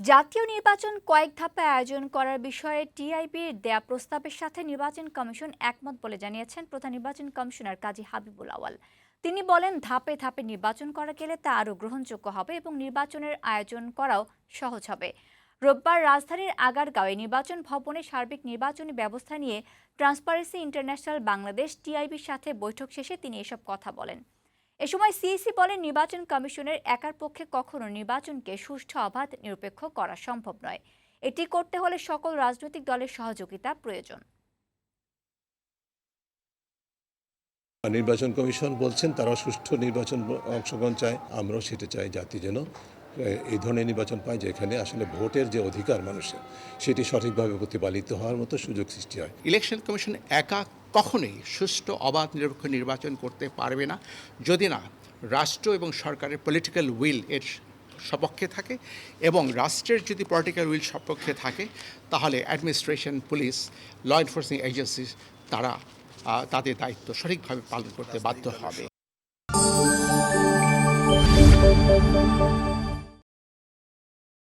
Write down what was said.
জাতীয় নির্বাচন কয়েক ধাপে আয়োজন করার বিষয়ে টিআইবির দেয়া প্রস্তাবের সাথে নির্বাচন কমিশন একমত বলে জানিয়েছেন প্রধান নির্বাচন কমিশনার কাজী হাবিবুল আওয়াল তিনি বলেন, ধাপে ধাপে নির্বাচন করা গেলে তা আরও গ্রহণযোগ্য হবে এবং নির্বাচনের আয়োজন করাও সহজ হবে। রোববার রাজধানীর আগারগাঁওয়ে নির্বাচন ভবনে সার্বিক নির্বাচনী ব্যবস্থা নিয়ে ট্রান্সপারেন্সি ইন্টারন্যাশনাল বাংলাদেশ টিআইবির সাথে বৈঠক শেষে তিনি এসব কথা বলেন। এ সময় সিইসি বলেন নির্বাচন কমিশনের একার পক্ষে কখনো নির্বাচনকে সুষ্ঠু অবাধ নিরপেক্ষ করা সম্ভব নয়। এটি করতে হলে সকল রাজনৈতিক দলের সহযোগিতা প্রয়োজন। নির্বাচন কমিশন বলছেন তারা সুষ্ঠু নির্বাচন অংশগ্রহণ চায় আমরাও সেটা চাই জাতি যেন এই ধরনের নির্বাচন পায় যেখানে আসলে ভোটের যে অধিকার মানুষের সেটি সঠিকভাবে প্রতিপালিত হওয়ার মতো সুযোগ সৃষ্টি হয়। ইলেকশন কমিশন একা কখনোই সুষ্ঠু, অবাধ, নিরপেক্ষ নির্বাচন করতে পারবে না। যদি না, রাষ্ট্র এবং সরকারের পলিটিক্যাল উইল এর সপক্ষে থাকে এবং রাষ্ট্রের যদি পলিটিক্যাল উইল সপক্ষে থাকে, তাহলে administration police law enforcing agency তারা তাদের দায়িত্ব সঠিকভাবে পালন করতে বাধ্য হবে।